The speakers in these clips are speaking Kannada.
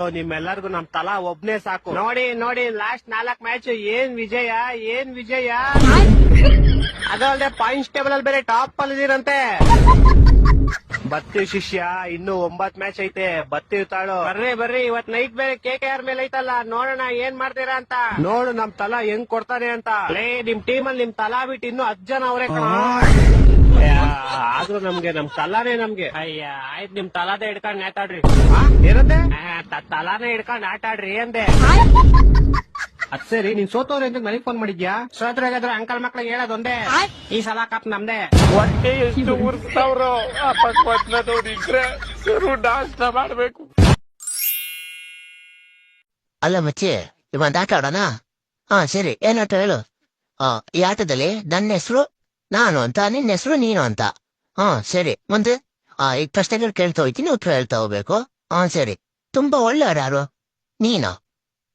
ನಿಮ್ಮೆಲ್ಲರಿಗೂ ನಮ್ ತಲಾ ಒಬ್ನೇ ಸಾಕು. ನೋಡಿ ನೋಡಿ ಲಾಸ್ಟ್ ನಾಲ್ಕ್ ಮ್ಯಾಚ್ ಏನ್ ವಿಜಯ ಏನ್ ವಿಜಯ? ಅದಲ್ಲದೆ ಪಾಯಿಂಟ್ಸ್ ಟೇಬಲ್ ಅಲ್ಲಿ ಬೇರೆ ಟಾಪ್ ಅಲ್ಲಿ ಇದೀರಂತೆ ಬತ್ತಿ ಶಿಷ್ಯ, ಇನ್ನು ಒಂಬತ್ ಮ್ಯಾಚ್ ಐತೆ. ಬತ್ತಿ ತಾಳು. ಬರ್ರಿ ಬರ್ರಿ, ಇವತ್ ನೈಟ್ ಬೇರೆ ಕೆ ಕೆ ಆರ್ ಮೇಲೆ ಐತಲ್ಲ, ನೋಡೋಣ ಏನ್ ಮಾಡ್ತೀರಾ ಅಂತ. ನೋಡು, ನಮ್ ತಲಾ ಹೆಂಗ್ ಕೊಡ್ತಾರೆ ಅಂತ. ಲೇ, ನಿಮ್ ಟೀಮ್ ಅಲ್ಲಿ ನಿಮ್ ತಲಾ ಬಿಟ್ಟು ಇನ್ನು ಹತ್ ಜನ ಅವ್ರೆ ಆದ್ರೂ ನಮ್ಗೆ ನಮ್ ತಲಾನೇ ನಮ್ಗೆ. ಅಯ್ಯ ಆಯ್ತು ನಿಮ್ ತಲಾದೆ ಹಿಡ್ಕೊಂಡ್ ಆಟಾಡ್ರಿ. ಏನಂದೆ ತಲಾನೇ ಹಿಡ್ಕೊಂಡ್ ಆಟಾಡ್ರಿ ಅಂದೆ. ಅದ್ ಸರಿ ನೀನ್ ಸೋತವ್ರೆ ಅಂತ ನನಗ್ ಫೋನ್ ಮಾಡಿದ್ಯಾ? ಸೋತ್ರಾಗಾದ್ರೆ ಅಂಕಲ್ ಮಕ್ಳಿಗೆ ಹೇಳೋದೊಂದೇ? ಈ ಸಲ ಕಪ್ ನಮ್ದೆ. ಹೊಟ್ಟೆ ಎಷ್ಟು ಉರ್ಸ್ತಾವ್ರೋ ನಾಷ್ಟ ಮಾಡ್ಬೇಕು. ಅಲ್ಲ ಮಚ್ಚಿ ಒಂದ್ ಆಟ ಆಡೋಣ? ಹಾ ಸರಿ ಏನಾಟ ಆಟ ಹೇಳು? ಈ ಆಟದಲ್ಲಿ ನನ್ನ ಹೆಸರು ನಾನು ಅಂತ ನಿನ್ನ ಹೆಸರು ನೀನು ಅಂತ ಹಾ ಸರಿ. ಮುಂದೆ? ಆ ಈಗ ಪ್ರಶ್ನೆಗಳು ಕೇಳ್ತಾ ಹೋಗ್ತೀನಿ ಉತ್ತರ ಹೇಳ್ತಾ ಹೋಗ್ಬೇಕು. ಹಾ ಸರಿ. ತುಂಬಾ ಒಳ್ಳೆಯವ್ರು ಯಾರು? ನೀನು.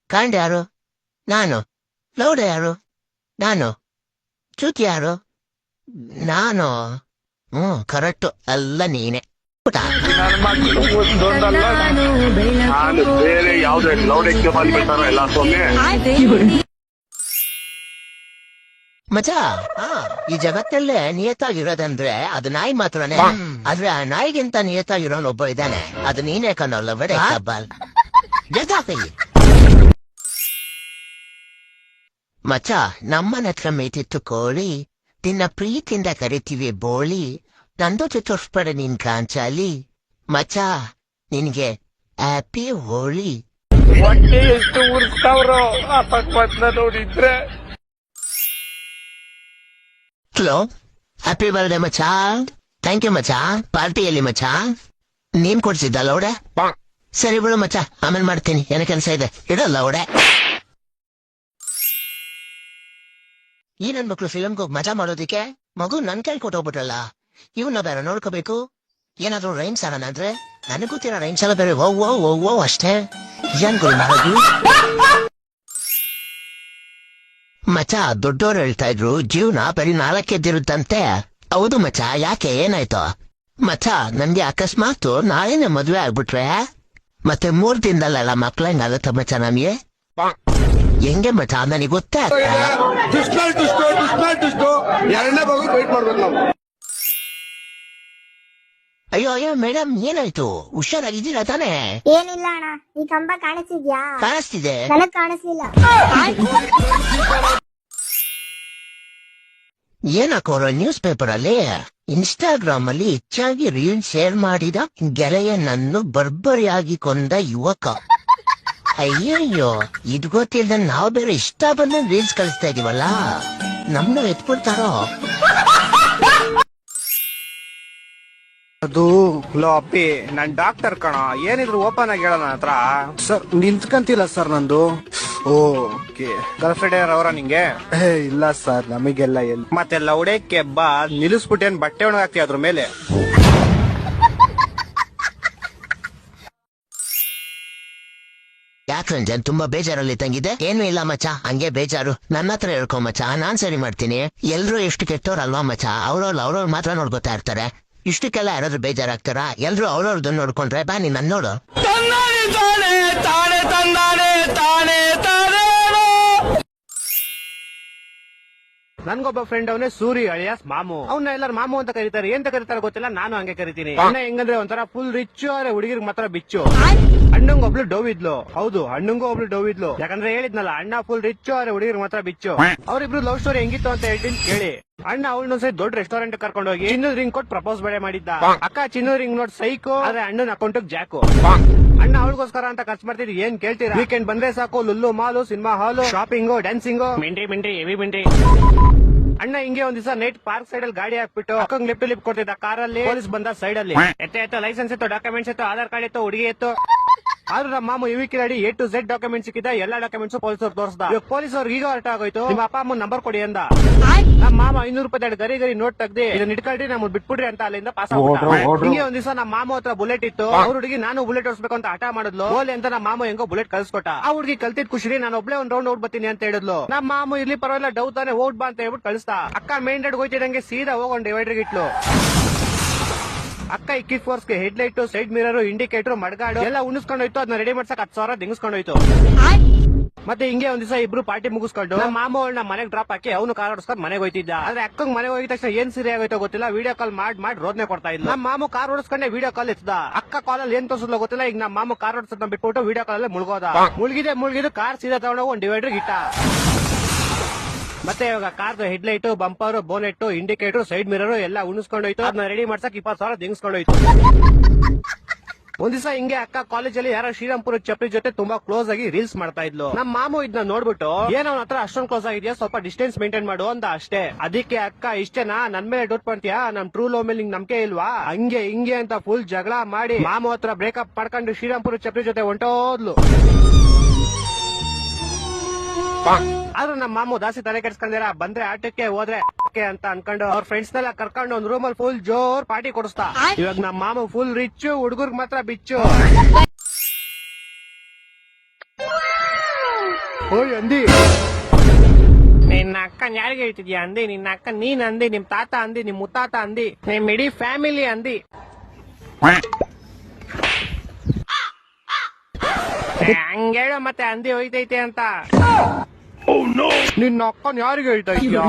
ಕಾಂಡ ಯಾರು? ನಾನು. ಲೌಡ ಯಾರು? ನಾನು. ಚ್ಯೂತಿ ಯಾರು? ನಾನು. ಹ್ಮ್ ಕರೆಕ್ಟು. ಎಲ್ಲ ನೀನೆ. ಊಟ. ನನ್ನ ಮಕ್ಕಳು ಒಂದೊಂದಲ್ಲ ನಾನು ಬೇರೆ ಯಾವ್ದೇ ಲೌಡ್ ಎಕ್ಸಾಮ್ ಎಲ್ಲ ಸೊನ್ನೆ ಮಚ ಹಾ ಈ ಜಗತ್ತಲ್ಲೇ ನಿಯತಾಗಿರೋದಂದ್ರೆ ಅದು ನಾಯಿ ಮಾತ್ರನೇ. ಆದ್ರೆ ಆ ನಾಯಿಗಿಂತ ನಿಯತಾಗಿರೋನ್ ಒಬ್ಬ ಇದ್ದಾನೆ. ಅದು ನೀನೇ ಕಣ್ಣಲ್ಲ ಬಡೆ ಕಬ್ಬಲ್ ಮಚ ನಮ್ಮನ ಹತ್ರ ಮೇತಿತ್ತು ಕೋಳಿ. ನಿನ್ನ ಪ್ರೀತಿಯಿಂದ ಕರಿತೀವಿ ಬೋಳಿ. ನಂದು ತೋರ್ಸ್ಬೇಡ ನಿನ್ ಕಾಂಚಾಲಿ. ಮಚ ನಿನ್ಗೆ ಹ್ಯಾಪಿ ಹೋಳಿ. ಹೊಟ್ಟೆ ಎಷ್ಟು ಉರ್ಸ್ತಾವ್ರೋ ಅಪಕ್ವತ್ನ ನೋಡಿದ್ರೆ ಹಲೋ ಹ್ಯಾಪಿ ಬರ್ಡೇ ಮಚ್ಚಾ. ಥ್ಯಾಂಕ್ ಯು ಮಚಾ ಪಾರ್ಟಿಯಲ್ಲಿ ಮಚ್ಚಾ. ನೀನ್ ಕೊಡ್ಸಿದ್ದ ಲೌಡೆ? ಸರಿ ಬಿಡು ಮಚ್ಚಾ. ಆಮೇಲೆ ಮಾಡ್ತೀನಿ. ಏನ ಕೆಲಸ ಇದೆ. ಇಡಲ್ಲ ಲೌಡೆ. ಈ ನನ್ ಮಕ್ಳು ಫಿಲಮ್ಗೆ ಹೋಗಿ ಮಜಾ ಮಾಡೋದಿಕ್ಕೆ ಮಗು ನನ್ ಕೈ ಕೊಟ್ಟೋಗ್ಬಿಟ್ರಲ್ಲ. ಇವನ್ನ ಬೇರೆ ನೋಡ್ಕೋಬೇಕು. ಏನಾದ್ರು ರೈಮ್ಸ್ ಆಗೋಣ ಅಂದ್ರೆ? ನನಗ್ ರೈನ್ ರೈಮ್ಸ್ ಎಲ್ಲ ಬೇರೆ. ಓ ಓ ಓ ಓ ಅಷ್ಟೇ. ಏನ್ ಗುರು ಮಾಡೋದು ಮಚ ದೊಡ್ಡೋರು ಹೇಳ್ತಾ ಇದ್ರು ಜೀವನ ಬರೀ ನಾಲ್ಕೆದ್ದಿರುತ್ತಂತೆ ಹೌದು ಮಚ ಯಾಕೆ ಏನಾಯ್ತು? ಮಚ ನನ್ಗೆ ಅಕಸ್ಮಾತ್ ನಾಳೆನೆ ಮದ್ವೆ ಆಗ್ಬಿಟ್ರೆ? ಮತ್ತೆ ಮೂರ್ ದಿನದಲ್ಲ ಮಕ್ಳ ಹೆಂಗಾಗತ್ತ ಮಚ ನಮ್ಗೆ? ಹೆಂಗೆ ಮಚ ನನಗೆ ಗೊತ್ತೇ ಆಗ್ತಾ ಎರಡನೇ ಭಾಗ ವೇಟ್ ಮಾಡ್ಬೇಕು ನಾವು. ಅಯ್ಯೋ ಅಯ್ಯೋ ಮೇಡಮ್ ಏನಾಯ್ತು? ಹುಷಾರಾಗಿದ್ದೀರಾ ತಾನೇ? ಏನಿಲ್ಲ ಅಣ್ಣ ಈ ಕಂಬ ಕಾಣಿಸಿದ್ಯಾ ಕಾಣಿಸ್ತಿದೆ. ನನಗ್ ಕಾಣಿಸ್ಲಿಲ್ಲ. ಏನಕ್ಕೋರ ನ್ಯೂಸ್ ಪೇಪರ್ ಅಲ್ಲಿ? ಇನ್ಸ್ಟಾಗ್ರಾಮ್ ಅಲ್ಲಿ ಹೆಚ್ಚಾಗಿ ರೀಲ್ ಶೇರ್ ಮಾಡಿದ ಗೆಳೆಯನನ್ನು ಬರ್ಬರಿಯಾಗಿ ಕೊಂದ ಯುವಕ. ಅಯ್ಯಯ್ಯೋ ಇದು ಗೊತ್ತಿಲ್ಲ ನಾವ್ ಬೇರೆ ಇಷ್ಟ ಬಂದ ರೀಲ್ಸ್ ಕಳಿಸ್ತಾ ಇದೀವಲ್ಲ? ನಮ್ನ ಎತ್ಕೊಳ್ತಾರೋ ಅದು ಹಲೋ ಅಪ್ಪಿ ನಾನ್ ಡಾಕ್ಟರ್ ಕಣ ಏನಿದ್ರು ಓಪನ್ ಆಗಿ ಹೇಳೋಣ ಹತ್ರ. ಸರ್ ನಿಂತ್ಕಂತಿಲ್ಲ ಸರ್ ನಂದು. ಓಕೆ. ಗರ್ಲ್ ಫ್ರೆಂಡ್ ಅವರ ನಿಂಗೆ? ಏ ಇಲ್ಲ ಸರ್ ನಮಗೆಲ್ಲ ಎಲ್ಲಿ ಮತ್ತೆ ಲೌಡೇಕ್ಕೆ ಬಾ ನಿಲ್ಲಿಸ್ಬಿಟ್ಟೇನ್ ಬಟ್ಟೆ ಒಣಗಾಕ್ತಿ ಅದ್ರ ಮೇಲೆ? ಯಾಕಂಜನ್ ತುಂಬಾ ಬೇಜಾರಲ್ಲಿ ತಂಗಿದೆ ಏನು ಇಲ್ಲ ಮಚ್ಚ ಹಂಗೆ ಬೇಜಾರು. ನನ್ನ ಹತ್ರ ಹೇಳ್ಕೊ ಮಚ್ಚ ನಾನ್ ಸರಿ ಮಾಡ್ತೀನಿ. ಎಲ್ರು ಎಷ್ಟು ಕೆಟ್ಟವ್ರಲ್ವಾ ಮಚ್ಚ? ಅವ್ರವ್ರು ಅವ್ರವ್ರು ಮಾತ್ರ ನೋಡ್ಕೊತಾ ಇರ್ತಾರೆ. ಇಷ್ಟಕ್ಕೆಲ್ಲ ಯಾರಾದ್ರೂ ಬೇಜಾರಾಗ್ತಾರ? ಎಲ್ರು ಅವ್ರವ್ರದ್ದು ನೋಡ್ಕೊಂಡ್ರೆ ಬಾ ನೀನ್ ನನ್ ನೋಡು ನನ್ಗೊಬ್ಬ ಫ್ರೆಂಡ್ ಅವನೇ ಸೂರಿ ಅಳಿಯಾಸ್ ಮಾಮು. ಅವ್ನ ಎಲ್ಲಾರು ಮಾಮು ಅಂತ ಕರೀತಾರೆ. ಎಂತ ಕರೀತಾರೆ ಗೊತ್ತಿಲ್ಲ ನಾನು ಹಂಗೆ ಕರಿತೀನಿ. ಅಣ್ಣ ಹೆಂಗಂದ್ರೆ ಒಂಥರ ಫುಲ್ ರಿಚ್ ಆದ್ರೆ ಹುಡುಗಿರ್ ಮಾತ್ರ ಬಿಚ್ಚು. ಅಣ್ಣಂಗ್ ಒಬ್ಳು ಡವ್ ಇದ್ಲು. ಹೌದು ಅಣ್ಣಂಗೂ ಒಬ್ಳು ಡವ್ ಇದ್ಲು. ಯಾಕಂದ್ರೆ ಹೇಳಿದ್ನಲ್ಲ ಅಣ್ಣ ಫುಲ್ ರಿಚ್ ಆದ್ರೆ ಹುಡುಗಿರ್ ಮಾತ್ರ ಬಿಚ್ಚು. ಅವ್ರಿಬ್ರು ಲವ್ ಸ್ಟೋರಿ ಹೆಂಗಿತ್ತು ಅಂತ ಹೇಳ್ತೀನಿ ಕೇಳಿ. ಅಣ್ಣ ಅವಳನ್ನೊಂದ್ಸರಿ ದೊಡ್ಡ ರೆಸ್ಟೋರೆಂಟ್ ಕರ್ಕೊಂಡು ಹೋಗಿ ಚಿನ್ನದ ರಿಂಗ್ ಕೊಟ್ಟು ಪ್ರಪೋಸ್ ಬೇಡ ಮಾಡಿದ್ದ. ಅಕ್ಕ ಚಿನ್ನದ ರಿಂಗ್ ನೋಡ್ ಸೈಕೋ ಆದ್ರೆ ಅಣ್ಣನ ಅಕೌಂಟ್ ಜಾಕು ಅಣ್ಣ ಅವಳಿಗೋಸ್ಕರ ಅಂತ ಖರ್ಚು ಮಾಡ್ತೀರಿ ಏನ್ ಕೇಳ್ತೀರಾ? ವೀಕೆಂಡ್ ಬಂದ್ರೆ ಸಾಕು Lulu mall cinema hall shopping dancing ಮಿಂಡಿ ಮಿಂಡಿ ಹೆವಿ ಮಿಂಡಿ. ಅಣ್ಣ ಹಿಂಗೆ ಒಂದ್ ದಿವಸ ನೈಟ್ ಪಾರ್ಕ್ ಸೈಡ್ ಅಲ್ಲಿ ಗಾಡಿ ಹಾಕ್ಬಿಟ್ಟು ಅಕ್ಕಂಗ್ ಲಿಫ್ಟ್ ಲಿಫ್ಟ್ ಕೊಡ್ತಿದ್ದ ಕಾರಲ್ಲಿ. ಪೊಲೀಸ್ ಬಂದ ಸೈಡ್ ಅಲ್ಲಿ. ಎತ್ತ ಎತ್ತ ಲೈಸೆನ್ಸ್ ಇತ್ತು ಡಾಕ್ಯುಮೆಂಟ್ಸ್ ಇತ್ತು ಆಧಾರ್ ಕಾರ್ಡ್ ಇತ್ತು ಹುಡುಗಿ ಇತ್ತು. ಆದ್ರೂ ನಮ್ಮ ಮಾಮು ಇವಿ ಕಿರಾಡಿ ಎ ಟು ಝೆಡ್ ಡಾಕ್ಯುಮೆಂಟ್ ಸಿಕ್ಕಿದ. ಎಲ್ಲಾ ಡಾಕ್ಯುಮೆಂಟ್ಸ್ ಪೊಲೀಸರು ತೋರಿಸ್ದ. ಇವಾಗ ಪೊಲೀಸ್ ಅವ್ರಿಗೆ ಈಗ ಹೊರಟ ಆಗೋಯ್ತು. ನಿಮ್ಮ ಅಪ್ಪ ಅಮ್ಮನ ನಂಬರ್ ಕೊಡಿ ಅಂದ. ನಮ್ಮ ಮಾಮ ಐನೂರು ರೂಪಾಯಿ ಗರಿ ಗರಿ ನೋಟ್ ತೆಗ್ದಿ ಇದನ್ನ ಇಟ್ಕೊಳ್ರಿ ನಮ್ಮ ಬಿಟ್ಬಿಡ್ರಿ ಅಂತ ಅಲ್ಲಿಂದ ಪಾಸ್ ಹಿಂಗೆ ಒಂದ್ ದಿವಸ ನಮ್ಮ ಮಾಮ ಹತ್ರ ಬುಲೆಟ್ ಇತ್ತು. ಅವ್ರ ಹುಡುಗಿ ನಾನು ಬುಲೆಟ್ ಓಡಿಸ್ಬೇಕು ಅಂತ ಹಠ ಮಾಡಿದ್ಲು. ಓಲೆ ಅಂತ ನಮ್ಮ ಮಾಮ ಹೆಂಗೋ ಬುಲೆಟ್ ಕಳ್ಸ್ಕೊಟ್ಟ. ಆ ಹುಡುಗಿ ಕಲ್ತಿದ್ ಖುಷಿ ನಾನು ಒಬ್ಳೆ ಒಂದ್ ರೌಂಡ್ ಬರ್ತೀನಿ ಅಂತ ಹೇಳಿದ್ಲು. ನಮ್ಮ ಮಾಮ ಇಲ್ಲಿ ಪರವಾಗಿಲ್ಲ ಡೌಟ್ ತಾನೆ ಓಡ್ ಬಾ ಅಂತ ಹೇಳ್ಬಿಟ್ಟು ಕಳಿಸ್ತಾ ಅಕ್ಕ ಮೇನ್ ರೋಡ್ ಹೋಯ್ತಿದಂಗೆ ಸೀದಾ ಹೋಗೊಂಡು ಡಿವೈಡರ್ ಇಟ್ಲು. ಅಕ್ಕ ಇಕ್ಕಿ ಫೋರ್ಸ್ಗೆ head light side mirror indicator mudguard, ಎಲ್ಲ ಉಣಿಸ್ಕೊಂಡ್ ಹೋಯ್ತು. ಅದನ್ನ ರೆಡಿ ಮಾಡ್ಸಕ್ ಹತ್ತು ಸಾವಿರ ದಿಂಗಿಸ್ಕೊಂಡು ಹೋಯ್ತು. ಮತ್ತೆ ಹಿಂಗೆ ಒಂದ್ ದಿವಸ ಇಬ್ರು ಪಾರ್ಟಿ ಮುಗಿಸ್ಕೊಂಡು ಮಾಮ ಅವಳನ್ನ ಮನೆಗೆ ಡ್ರಾಪ್ ಹಾಕಿ ಅವನು ಕಾರ್ ಓಡಿಸ್ಕೊಂಡು ಮನೆಗೆ ಹೋಯ್ತಿದ್ದ. ಆದ್ರೆ ಅಕ್ಕಂಗ್ ಮನೆಗೆ ಹೋಗಿದ ತಕ್ಷಣ ಏನ್ ಸೀರೆ ಆಗೋಯ್ತೋ ಗೊತ್ತಿಲ್ಲ. ವಿಡಿಯೋ ಕಾಲ್ ಮಾಡಿ ಮಾಡಿ ರೋದನೆ ಕೊಡ್ತಾ ಇದ್ದ ನಮ್ಮ ಮಾಮು ಕಾರ್ ಓಡಿಸ್ಕೊಂಡೆ ವಿಡಿಯೋ ಕಾಲ್ ಇತ್ತದ ಅಕ್ಕ ಕಾಲ್ ಅಲ್ಲಿ ಏನ್ ತೋರ್ಸಲ್ಲ ಗೊತ್ತಿಲ್ಲ. ಈಗ ನಮ್ಮ ಮಾಮು ಕಾರ್ ಓಡಿಸೋದನ್ನ ಬಿಟ್ಬಿಟ್ಟು ವಿಡಿಯೋ ಕಾಲಲ್ಲಿ ಮುಳುಗೋದ. ಮುಳುಗಿದೆ, ಮುಳುಗಿದು ಕಾರ್ ಸೀದಾ ತಗೊಂಡೋಗಿ ಒಂದ್ ಡಿವೈಡರ್ ಇಟ್ಟ. ಮತ್ತೆ ಇವಾಗ ಕಾರ್ದು head light bumper bonnet indicator, side mirror ಎಲ್ಲ ಉಣಿಸ್ಕೊಂಡ್ ಹೋಯ್ತು ಅದನ್ನ ರೆಡಿ ಮಾಡ್ಸಕ್ ಇಪ್ಪತ್ತು ಸಾವಿರ ದಿಂಗ್ಸ್ಕೊಂಡೋಯ್ತು ಒಂದ್ ಹಿಂಗೆ ಅಕ್ಕ ಕಾಲೇಜಲ್ಲಿ ಯಾರೋ ಶ್ರೀರಾಮ್ಪುರ ಚಪ್ಪಲಿ ಜೊತೆ ತುಂಬಾ ಕ್ಲೋಸ್ ಆಗಿ ರೀಲ್ಸ್ ಮಾಡ್ತಾ ಇದ್ಲು. ನಮ್ಮ ಮಾಮು ಇದನ್ನ ನೋಡ್ಬಿಟ್ಟು, ಏನ್ ಅವನ ಹತ್ರ ಅಷ್ಟೊಂದು ಕ್ಲೋಸ್ ಆಗಿದ್ಯಾ? ಸ್ವಲ್ಪ ಡಿಸ್ಟೆನ್ಸ್ ಮೇಂಟೈನ್ ಮಾಡು, ಅಂತ ಅಷ್ಟೇ. ಅದಕ್ಕೆ ಅಕ್ಕ, ಇಷ್ಟೇನಾ? ನನ್ ಮೇಲೆ ಡೌಟ್ ಮಾಡ್ತೀಯಾ ನಮ್ ಟ್ರೂ ಲವ್ ಮೇಲೆ ನಿಂಗ್ ನಂಬಿಕೆ ಇಲ್ವಾ? ಹಂಗೆ ಹಿಂಗೆ ಅಂತ ಫುಲ್ ಜಗಳ ಮಾಡಿ ಮಾಮು ಹತ್ರ ಬ್ರೇಕಪ್ ಮಾಡ್ಕೊಂಡು ಶ್ರೀರಾಮ್ಪುರ ಚಪ್ಪಲಿ ಜೊತೆ ಹೊಂಟೋದ್ಲು. ಆದ್ರೂ ನಮ್ಮ ಮಾಮು ದಾಸಿ ತಲೆ ಕೆಡ್ಸ್ಕೊಂಡಿರ? ಬಂದ್ರೆ ಆಟಕ್ಕೆ ಹೋದ್ರೆ ಅಂತ ಅನ್ಕೊಂಡು ಅವ್ರ ಫ್ರೆಂಡ್ಸ್ ನೆಲ್ಲ ಕರ್ಕೊಂಡು ಒಂದ್ ರೂಮಲ್ಲಿ ಫುಲ್ ಜೋರ್ ಪಾರ್ಟಿ ಕೊಡಿಸ್ತಾ. ಇವಾಗ ನಮ್ಮ ಮಾಮು ಫುಲ್ ರಿಚ್ ಹುಡುಗರ್ಗ್ ಮಾತ್ರ ಬಿಚ್ಚು. ಓಯ್ ಅಂದಿ. ನಿನ್ನ ಅಕ್ಕನ್ ಯಾರಿಗೆ ಹೇಳ್ತಿದ್ಯಾ ಅಂದಿ? ನಿನ್ನ ಅಕ್ಕ ನೀನ್ ಅಂದಿ ನಿಮ್ ತಾತ ಅಂದಿ ನಿಮ್ ಮುತ್ತಾತ ಅಂದಿ ನಿಮ್ ಇಡೀ ಫ್ಯಾಮಿಲಿ ಅಂದಿ. ಹಂಗೇಳು ಮತ್ತೆ ಅಂದಿ ಹೋಯ್ತೈತೆ ಅಂತ. ನಿನ್ನ ಅಕ್ಕನ್ ಯಾರಿಗೆ ಹೇಳ್ತಾ ಇದ್ಯಾ